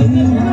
等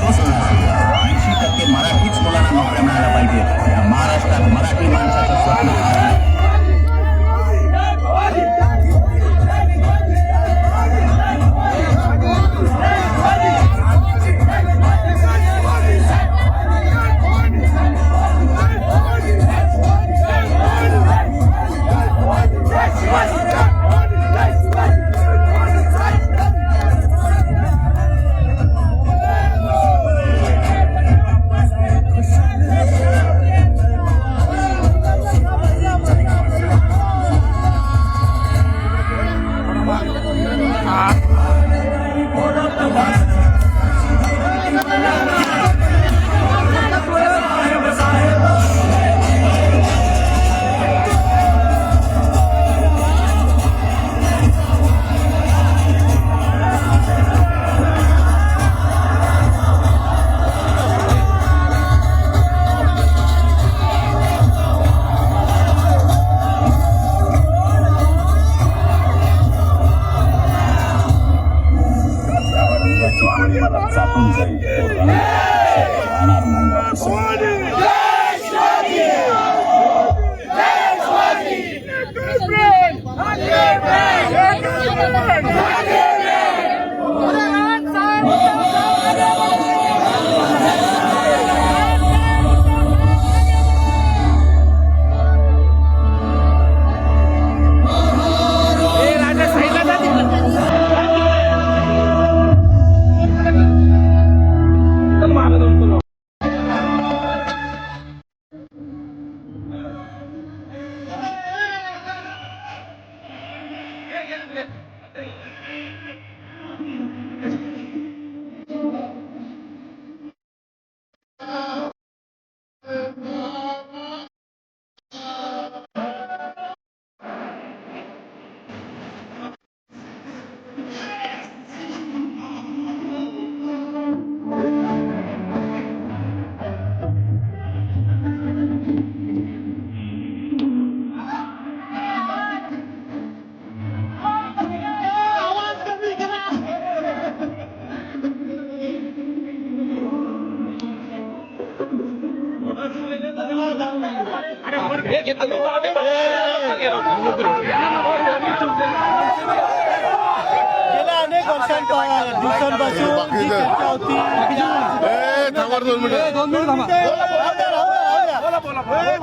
तो समाज ऐंशी टक्के मराठीच मुलांना नोकऱ्या मिळायला पाहिजे. या महाराष्ट्रात मराठी माणसाचं स्वप्न Yeah. गेल्या अनेक वर्षांपा दिवसांपासून जी चर्चा होती. ए, थांबा रे दोन मिनिटं. दोन मिनिट थांबा.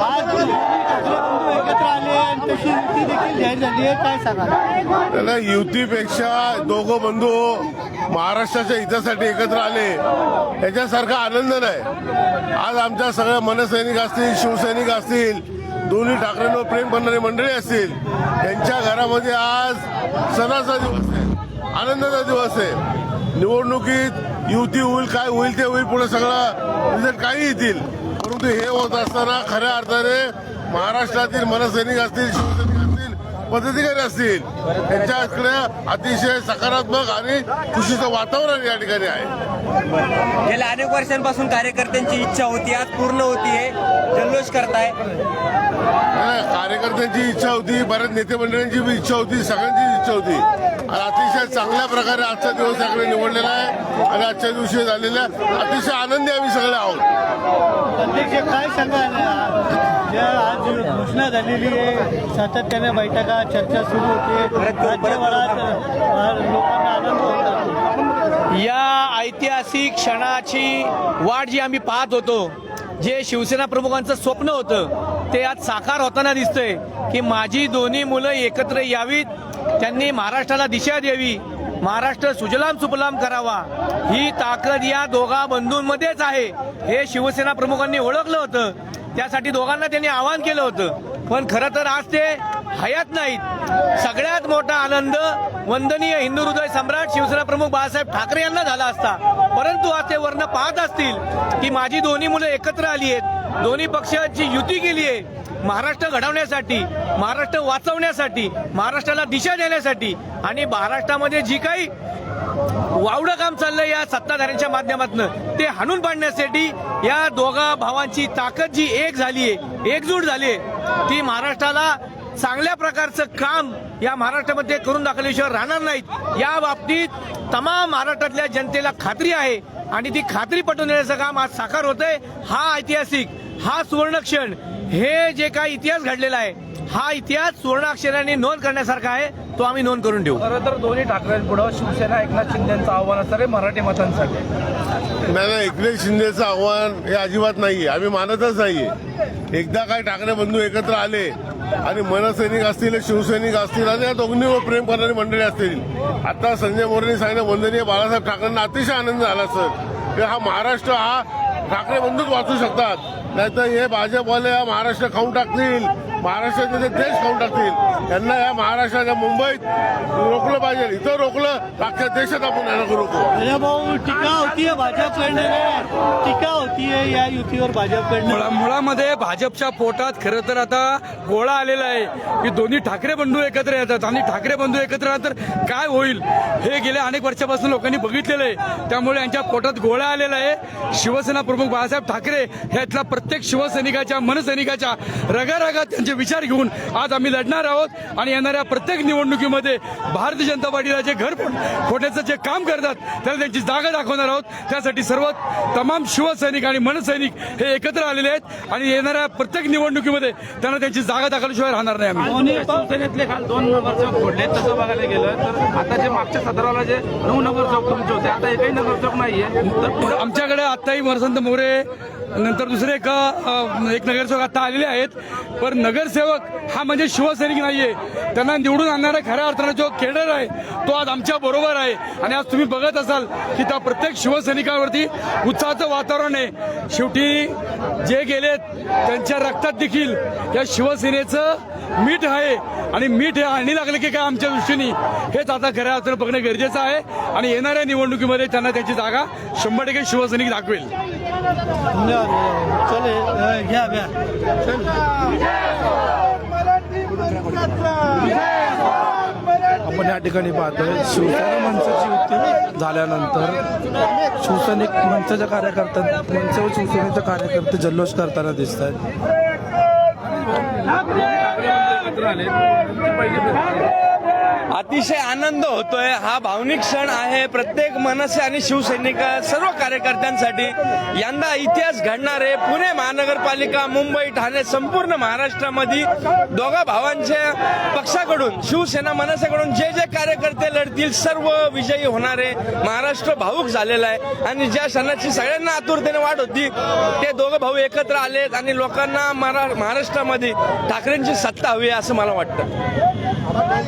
आज बंधू एकत्र आले आणि तशी युती देखील जाहीर झाली आहे. काय सांगा त्याला युतीपेक्षा दोघं बंधू महाराष्ट्राच्या हितासाठी एकत्र आले याच्यासारखा आनंद नाही. आज आमच्या सगळ्या मनसैनिक असतील शिवसैनिक असतील दोन्ही ठाकरेंवर प्रेम करणारी मंडळी असतील त्यांच्या घरामध्ये आज सणाचा दिवस आहे आनंदाचा दिवस आहे. निवडणुकीत युती होईल काय होईल ते होईल पुढे सगळं रिझल्ट काही येतील. परंतु हे होत असताना खऱ्या अर्थाने महाराष्ट्रातील मनसैनिक असतील शिवसैनिक असतील पदाधिकारी असतील. त्यांच्याकडे अतिशय सकारात्मक आणि खुशीचं वातावरण या ठिकाणी आहे. गेल्या अनेक वर्षांपासून कार्यकर्त्यांची इच्छा होती आज पूर्ण होतीये जल्लोष करताय. कार्यकर्त्यांची इच्छा होती बऱ्याच नेते मंडळींची बी इच्छा होती सगळ्यांची इच्छा होती. आणि अतिशय चांगल्या प्रकारे आजचा दिवस याकडे निवडलेला आहे आणि आजच्या दिवशी झालेला अतिशय आनंदी आम्ही सगळे आहोत. काय सांगाल? ज्या आज घोषणा झालेली आहे सातत्याने बैठका चर्चा सुरू होते. राज्यभरात लोकांना आनंद होता. या ऐतिहासिक क्षणाची वाट जी आम्ही पाहत होतो जे शिवसेना प्रमुखांचं स्वप्न होतं ते आज साकार होताना दिसतंय की माझी दोन्ही मुलं एकत्र यावीत त्यांनी महाराष्ट्राला दिशा द्यावी महाराष्ट्र सुजलाम सुफलाम करावा. ही ताकद या दोघा बंधूंमध्येच आहे. हे शिवसेना प्रमुखांनी ओळखलं होतं. त्यासाठी दोघांना त्यांनी आवाहन केलं होतं. पण खरं तर आज ते हयात नाहीत. सगळ्यात मोठा आनंद वंदनीय हिंदू हृदय सम्राट शिवसेना प्रमुख बाळासाहेब ठाकरे यांना झाला असता. परंतु आज ते वर्ण पाहत असतील की माझी दोन्ही मुलं एकत्र आली आहेत. दोन्ही पक्षाची युती केली आहे. महाराष्ट्र घडवण्यासाठी महाराष्ट्र वाचवण्यासाठी महाराष्ट्राला दिशा देण्यासाठी आणि महाराष्ट्रामध्ये जी काही वावडं काम चाललंय या सत्ताधाऱ्यांच्या माध्यमातून. ते हाणून पाडण्यासाठी या दोघा भावांची ताकद जी एक झालीये एकजूट झालीये ती महाराष्ट्राला चांगल्या प्रकारचं काम या महाराष्ट्रामध्ये करून दाखवल्याशिवाय राहणार नाहीत. या बाबतीत तमाम महाराष्ट्रातल्या जनतेला खात्री आहे आणि ती खात्री पटवून देण्याचं काम आज साकार होतंय. हा ऐतिहासिक हा सुवर्ण क्षण हे जे काही इतिहास घडलेला आहे हा इतिहास सुवर्ण अक्षराने नोंद करण्यासारखा आहे तो आम्ही नोंद करून ठेवू खरं तर दोन्ही ठाकरेंपुढं शिवसेना एकनाथ शिंदेचं आव्हान असणार आहे मराठी मतांसाठी. नाही नाही एकनाथ शिंदेचं आव्हान हे अजिबात नाहीये. आम्ही मानतच नाहीये. एकदा काय ठाकरे बंधू एकत्र आले आणि मनसैनिक असतील शिवसैनिक असतील आणि या दोघांनीवर प्रेम करणारी मंडळी असतील. आता संजय मोरेंनी सांगितलं वंदनीय बाळासाहेब ठाकरेंना अतिशय आनंद झाला सर. की हा महाराष्ट्र हा ठाकरे बंधूच वाचू शकतात. नाहीतर हे भाजपवाले हा महाराष्ट्र खाऊन टाकतील. महाराष्ट्राचे ते देश खाऊन टाकतील? त्यांना या महाराष्ट्राच्या मुंबईत रोखलं पाहिजे. इथं रोखलं अख्ख्या देशात आपण यांना रोखू अरे भाऊ टीका होतीये भाजपकडनं टीका होतीये या युतीवर भाजपकडनं. मुळा- मुळामध्ये भाजपच्या पोटात खरं तर आता गोळा आलेला आहे. की दोन्ही ठाकरे बंधू एकत्र येतात. आणि ठाकरे बंधू एकत्र आले तर काय होईल? हे गेल्या अनेक वर्षापासून लोकांनी बघितलेलं आहे. त्यामुळे यांच्या पोटात गोळा आलेला आहे. शिवसेना प्रमुख बाळासाहेब ठाकरे ह्यातला प्रत्येक शिवसैनिकाच्या मनसैनिकाच्या रगारगात त्यांचे विचार घेऊन आज आम्ही लढणार आहोत. आणि येणाऱ्या प्रत्येक निवडणुकीमध्ये भारतीय जनता पार्टीला जे घर फोड- फोडण्याचं जे काम करतात त्याला त्यांची जागा दाखवणार आहोत. त्यासाठी सर्व तमाम शिवसैनिक आणि मनसैनिक हे एकत्र आलेले आहेत. आणि येणाऱ्या प्रत्येक निवडणुकीमध्ये त्यांना त्यांची जागा दाखवल्याशिवाय राहणार नाही आम्ही. शिवसेनेतले काल दोन नगरसेवक फोडले तसं बघायला गेलं तर आता जे मागच्या सदराला जे नऊ नगरसेवक तुमचे होते आता एकही नगरसेवक नाहीये. तर आमच्याकडे आत्ताही वसंत मोरे नंतर दुसरे एक एक नगरसेवक आता आलेले आहेत. पण नगरसेवक हा म्हणजे शिवसैनिक नाहीये. त्यांना निवडून आणणारा खऱ्या अर्थाने जो केडर आहे तो आज आमच्या बरोबर आहे. आणि आज तुम्ही बघत असाल की त्या प्रत्येक शिवसैनिकांवरती उत्साहाचं वातावरण आहे. शेवटी जे गेलेत त्यांच्या रक्तात देखील या शिवसेनेचं मीठ आहे. आणि मीठ हे आणणी लागले की काय आमच्या दृष्टीने? हेच आता खऱ्या अर्थानं बघणं गरजेचं आहे. आणि येणाऱ्या निवडणुकीमध्ये त्यांना त्याची जागा शंभर टक्के शिवसैनिक दाखवेल. चले अं, घ्या घ्या आपण या ठिकाणी पाहतोय शिवसेना मंचाची युती झाल्यानंतर शिवसैनिक मंचाच्या कार्यकर्त्यां मंच व शिवसेनेचे कार्यकर्ते जल्लोष करताना दिसत आहेत एकत्र आले पहिली भेट. अतिशय आनंद होतोय. हा भावनिक क्षण आहे. प्रत्येक मनसे आणि शिवसैनिक सर्व कार्यकर्त्यांसाठी यंदा इतिहास घडणार आहे पुणे महानगरपालिका मुंबई ठाणे संपूर्ण महाराष्ट्रामध्ये दोघा भावांच्या पक्षाकडून शिवसेना मनसेकडून जे जे कार्यकर्ते लढतील सर्व विजयी होणार आहे महाराष्ट्र भाऊक झालेला आहे. आणि ज्या क्षणाची सगळ्यांना आतुरतेने वाट होती ते दोघं भाऊ एकत्र आलेत आणि लोकांना मरा- महाराष्ट्रामध्ये ठाकरेंची सत्ता हवी आहे असं मला वाटतं. আমাদের